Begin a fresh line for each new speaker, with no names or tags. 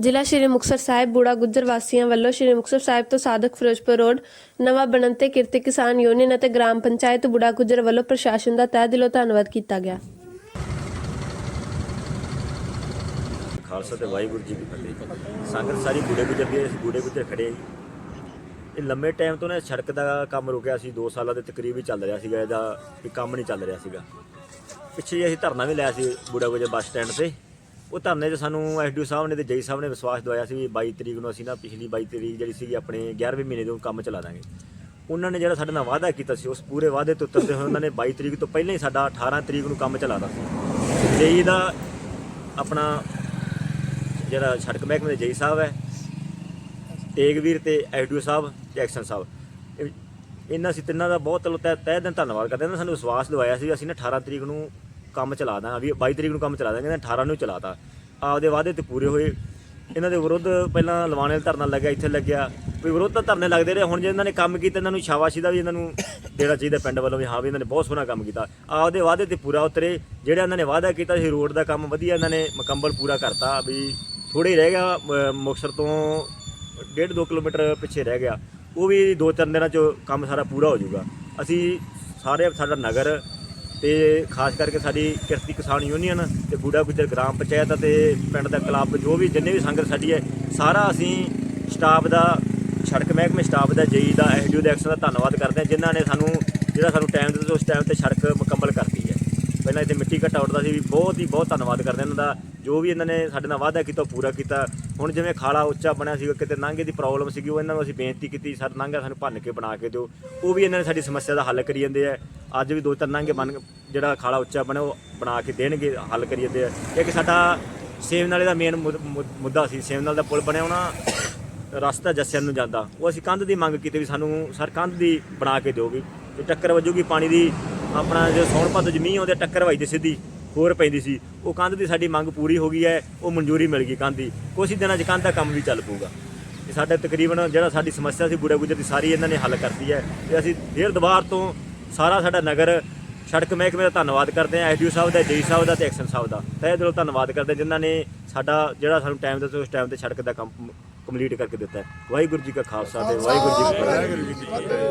ਜ਼ਿਲ੍ਹਾ ਸ਼੍ਰੀ ਮੁਕਤਸਰ ਸਾਹਿਬ ਬੂੜਾ ਗੁੱਜਰ ਵਾਸੀਆਂ ਵੱਲੋਂ ਸ਼੍ਰੀ ਮੁਕਤਸਰ ਸਾਹਿਬ ਤੋਂ ਸਾਦਕ ਫਿਰੋਜ਼ਪੁਰ ਰੋਡ, ਨਵਾਂ ਬਣਨ ਤੇ ਕਿਰਤੀ ਕਿਸਾਨ ਯੂਨੀਅਨ ਅਤੇ ਗ੍ਰਾਮ ਪੰਚਾਇਤ ਬੂੜਾ ਗੁੱਜਰ ਵੱਲੋਂ ਪ੍ਰਸ਼ਾਸਨ ਦਾ ਤਹਿ ਦਿਲੋਂ ਧੰਨਵਾਦ ਕੀਤਾ ਗਿਆ।
ਖਾਲਸਾ ਤੇ ਵਾਹਿਗੁਰੂ ਜੀ ਕੀ ਫਤਿਹ। ਸੰਗਤ ਸਾਰੀ ਬੂੜੇ ਗੁਜਰ ਦੀ ਅਸੀਂ ਬੂੜੇ ਗੁਜਰ ਖੜੇ ਜੀ। ਇਹ ਲੰਮੇ ਟਾਈਮ ਤੋਂ ਨਾ ਸੜਕ ਦਾ ਕੰਮ ਰੁਕਿਆ ਸੀ 2 ਸਾਲਾਂ ਦੇ ਤਕਰੀਬ ਹੀ ਚੱਲ ਰਿਹਾ ਸੀਗਾ, ਇਹਦਾ ਇਹ ਕੰਮ ਨਹੀਂ ਚੱਲ ਰਿਹਾ ਸੀਗਾ। ਪਿੱਛੇ ਅਸੀਂ ਧਰਨਾ ਵੀ ਲਿਆ ਸੀ ਬੂੜਾ ਗੁਜਰ ਬੱਸ ਸਟੈਂਡ ਤੇ। ਉਹ ਧਰਨੇ 'ਚ ਸਾਨੂੰ ਐਸਡੀਓ ਸਾਹਿਬ ਨੇ ਤੇ ਜਈ ਸਾਹਿਬ ਨੇ ਵਿਸ਼ਵਾਸ ਦਵਾਇਆ ਸੀ ਵੀ 22 ਤਰੀਕ ਨੂੰ ਅਸੀਂ ਨਾ ਪਿਛਲੀ 22 ਤਰੀਕ ਜਿਹੜੀ ਸੀ ਆਪਣੇ 11ਵੇਂ ਮਹੀਨੇ ਤੋਂ ਕੰਮ ਚਲਾ ਦਾਂਗੇ। ਉਹਨਾਂ ਨੇ ਜਿਹੜਾ ਸਾਡੇ ਨਾਲ ਵਾਅਦਾ ਕੀਤਾ ਸੀ, ਉਸ ਪੂਰੇ ਵਾਅਦੇ ਤੋਂ ਉਤਰਦੇ ਹੋਏ ਉਹਨਾਂ ਨੇ 22 ਤਰੀਕ ਤੋਂ ਪਹਿਲਾਂ ਹੀ ਸਾਡਾ 18 ਤਰੀਕ ਨੂੰ ਕੰਮ ਚਲਾਦਾ ਸੀ। ਜਈ ਦਾ ਆਪਣਾ ਜਿਹੜਾ ਸੜਕ ਮਹਿਕਮੇ ਦੇ ਜਈ ਸਾਹਿਬ ਹੈ ਤੇਗਵੀਰ ਤੇ ਐਡੀਓ ਸਾਹਿਬ, ਜੈਕਸਨ ਸਾਹਿਬ। ਇਹ- ਇਹਨਾਂ ਸੀ ਤਿੰਨਾਂ ਦਾ ਬਹੁਤ ਤਹਿ ਤਹਿ ਦਿਨ ਧੰਨਵਾਦ ਕਰਦੇ ਹਾਂ ਇਹਨਾਂ ਨੇ ਸਾਨੂੰ ਵਿਸ਼ਵਾਸ ਦਿਵਾਇਆ ਸੀ ਅਸੀਂ ਨਾ 18 ਤਰੀਕ ਨੂੰ ਕੰਮ ਚਲਾ ਦਾਂਗੇ ਵੀ 22 ਤਰੀਕ ਨੂੰ ਕੰਮ ਚਲਾ ਦਾਂਗੇ, ਇਹਨਾਂ 18 ਨੂੰ ਚਲਾਤਾ। ਆਪਦੇ ਵਾਅਦੇ ਤੇ ਪੂਰੇ ਹੋਏ। ਇਹਨਾਂ ਦੇ ਵਿਰੁੱਧ ਪਹਿਲਾਂ ਲਵਾਣੇ ਦਾ ਧਰਨਾ ਲੱਗਿਆ, ਇੱਥੇ ਲੱਗਿਆ। ਵੀ ਵਿਰੋਧ ਤਾਂ ਧਰਨੇ ਲੱਗਦੇ ਰਹੇ, ਹੁਣ ਜੇ ਇਹਨਾਂ ਨੇ ਕੰਮ ਕੀਤਾ, ਇਹਨਾਂ ਨੂੰ ਸ਼ਾਬਾਸ਼ੀ ਦਾ ਵੀ ਇਹਨਾਂ ਨੂੰ ਦੇਣਾ ਚਾਹੀਦਾ ਪਿੰਡ ਵੱਲੋਂ ਵੀ, ਹਾਂ ਵੀ ਇਹਨਾਂ ਨੇ ਬਹੁਤ ਸੋਹਣਾ ਕੰਮ ਕੀਤਾ। ਆਪਦੇ ਵਾਅਦੇ ਤੇ ਪੂਰਾ ਉਤਰੇ, ਜਿਹੜਾ ਇਹਨਾਂ ਨੇ ਵਾਅਦਾ ਕੀਤਾ ਸੀ ਰੋਡ ਦਾ ਕੰਮ, ਵਧੀਆ ਇਹਨਾਂ ਨੇ ਮੁਕੰਮਲ ਪੂਰਾ ਕਰਤਾ, ਵੀ ਥੋੜੇ ਰਹਿ ਗਿਆ, ਮ- ਮੁਕਤਸਰ ਤੋਂ ਡੇਢ ਦੋ ਕਿਲੋਮੀਟਰ ਪਿੱਛੇ ਰਹਿ ਗਿਆ। ਉਹ ਵੀ ਦੋ ਤਿੰਨ ਦਿਨਾਂ 'ਚ ਕੰਮ ਸਾਰਾ ਪੂਰਾ ਹੋ ਜਾਊਗਾ। ਅਸੀਂ ਸਾਰੇ ਸਾਡਾ ਨਗਰ ਤੇ ਖਾਸ ਕਰਕੇ ਸਾਡੀ ਕਿਰਤੀ ਕਿਸਾਨ ਯੂਨੀਅਨ ਤੇ ਬੂੜਾ ਗੁੱਜਰ ਗ੍ਰਾਮ ਪੰਚਾਇਤ ਅਤੇ ਪਿੰਡ ਦਾ ਕਲੱਬ, ਜੋ ਵੀ ਜਿੰਨੇ ਵੀ ਸੰਗਤ ਸਾਡੀ ਹੈ, ਸਾਰਾ ਅਸੀਂ ਸਟਾਫ ਦਾ, ਸੜਕ ਮਹਿਕਮੇ ਸਟਾਫ ਦਾ, ਜਈ ਦਾ, ਐਸਡੀਓ ਦੇ ਐਕਸ਼ਨ ਦਾ ਧੰਨਵਾਦ ਕਰਦੇ ਹਾਂ, ਜਿਨ੍ਹਾਂ ਨੇ ਸਾਨੂੰ, ਜਿਹੜਾ ਸਾਨੂੰ ਟਾਈਮ ਦਿੱਤਾ, ਉਸ ਟਾਈਮ ਤੇ ਸੜਕ ਮੁਕੰਮਲ ਕਰਤੀ ਹੈ। ਪਹਿਲਾਂ ਇੱਥੇ ਮਿੱਟੀ ਘਟਾ ਉੱਡਦਾ ਸੀ ਵੀ ਬਹੁਤ ਹੀ ਬਹੁਤ ਧੰਨਵਾਦ ਕਰਦੇ ਹਾਂ ਇਹਨਾਂ ਦਾ, ਜੋ ਵੀ ਇਹਨਾਂ ਨੇ ਸਾਡੇ ਨਾਲ ਵਾਅਦਾ ਕੀਤਾ, ਉਹ ਪੂਰਾ ਕੀਤਾ। ਹੁਣ ਜਿਵੇਂ ਖਾਲਾ ਉੱਚਾ ਬਣਿਆ ਸੀਗਾ, ਕਿਤੇ ਨਾਂਗੇ ਦੀ ਪ੍ਰੋਬਲਮ ਸੀਗੀ, ਉਹ ਇਹਨਾਂ ਨੂੰ ਅਸੀਂ ਬੇਨਤੀ ਕੀਤੀ, ਸਰ, ਨਾਂਗਾ ਸਾਨੂੰ ਭੰਨ ਕੇ ਬਣਾ ਕੇ ਦਿਓ। ਉਹ ਵੀ ਇਹਨਾਂ ਨੇ ਸਾਡੀ ਸਮੱਸਿਆ ਦਾ ਹੱਲ ਕਰੀ ਜਾਂਦੇ ਆ। ਅੱਜ ਵੀ ਦੋ ਤਿੰਨ ਨਾਂਗੇ ਬਣ ਜਿਹੜਾ ਖਾਲਾ ਉੱਚਾ ਬਣਿਆ ਉਹ ਬਣਾ ਕੇ ਦੇਣਗੇ, ਹੱਲ ਕਰੀਏ ਜਾਂਦੇ ਇੱਕ ਸਾਡਾ ਸੇਵ ਨਾਲੇ ਦਾ ਮੇਨ ਮੁੱਦਾ ਸੀ। ਸੇਵ ਨਾਲ ਦਾ ਪੁਲ ਬਣਿਆ ਹੋਣਾ, ਰਸਤਾ ਜੱਸਿਆਂ ਨੂੰ ਜਾਂਦਾ। ਉਹ ਅਸੀਂ ਕੰਧ ਦੀ ਮੰਗ ਕੀਤੀ ਵੀ ਸਾਨੂੰ ਸਰ ਕੰਧ ਦੀ ਬਣਾ ਕੇ ਦਿਓ ਵੀ ਤੇ ਟੱਕਰ ਵੱਜੂਗੀ, ਪਾਣੀ ਦੀ ਆਪਣਾ ਜੇ ਸੌਣ ਭਾਦੋ ਜ਼ਮੀਨ ਆਉਂਦੇ ਟੱਕਰ ਵੱਜਦੀ ਸਿੱਧੀ, ਹੋਰ ਪੈਂਦੀ ਸੀ। ਉਹ ਕੰਧ ਦੀ ਸਾਡੀ ਮੰਗ ਪੂਰੀ ਹੋ ਗਈ ਹੈ, ਉਹ ਮਨਜ਼ੂਰੀ ਮਿਲ ਗਈ ਕੰਧ ਦੀ। ਕੁਛ ਦਿਨਾਂ 'ਚ ਕੰਧ ਦਾ ਕੰਮ ਵੀ ਚੱਲ ਪਊਗਾ। ਇਹ ਸਾਡਾ ਤਕਰੀਬਨ ਜਿਹੜਾ ਸਾਡੀ ਸਮੱਸਿਆ ਸੀ ਬੁੜੇ ਗੁਜਰ ਦੀ ਸਾਰੀ ਇਹਨਾਂ ਨੇ ਹੱਲ ਕਰਤੀ ਹੈ। ਤੇ ਅਸੀਂ ਫੇਰ ਦੁਬਾਰ ਤੋਂ ਸਾਰਾ ਸਾਡਾ ਨਗਰ ਸੜਕ ਮਹਿਕਮੇ ਦਾ ਧੰਨਵਾਦ ਕਰਦੇ ਹਾਂ, ਐਸਡੀਓ ਸਾਹਿਬ ਦਾ, ਜਈ ਸਾਹਿਬ ਦਾ ਤੇ ਐਕਸ਼ਨ ਸਾਹਿਬ ਦਾ। ਤਹਿ ਦਿਲੋਂ ਧੰਨਵਾਦ ਕਰਦੇ ਜਿਨ੍ਹਾਂ ਨੇ ਸਾਡਾ ਜਿਹੜਾ ਸਾਨੂੰ ਟਾਈਮ ਦਿੱਤਾ, ਉਸ ਟਾਈਮ ਤੇ ਸੜਕ ਦਾ ਕੰਮ ਕੰਪਲੀਟ ਕਰਕੇ ਦਿੱਤਾ ਵਾਹਿਗੁਰੂ ਜੀ ਕਾ ਖਾਲਸਾ ਤੇ ਵਾਹਿਗੁਰੂ ਜੀ ਕੀ ਫਤਿਹ।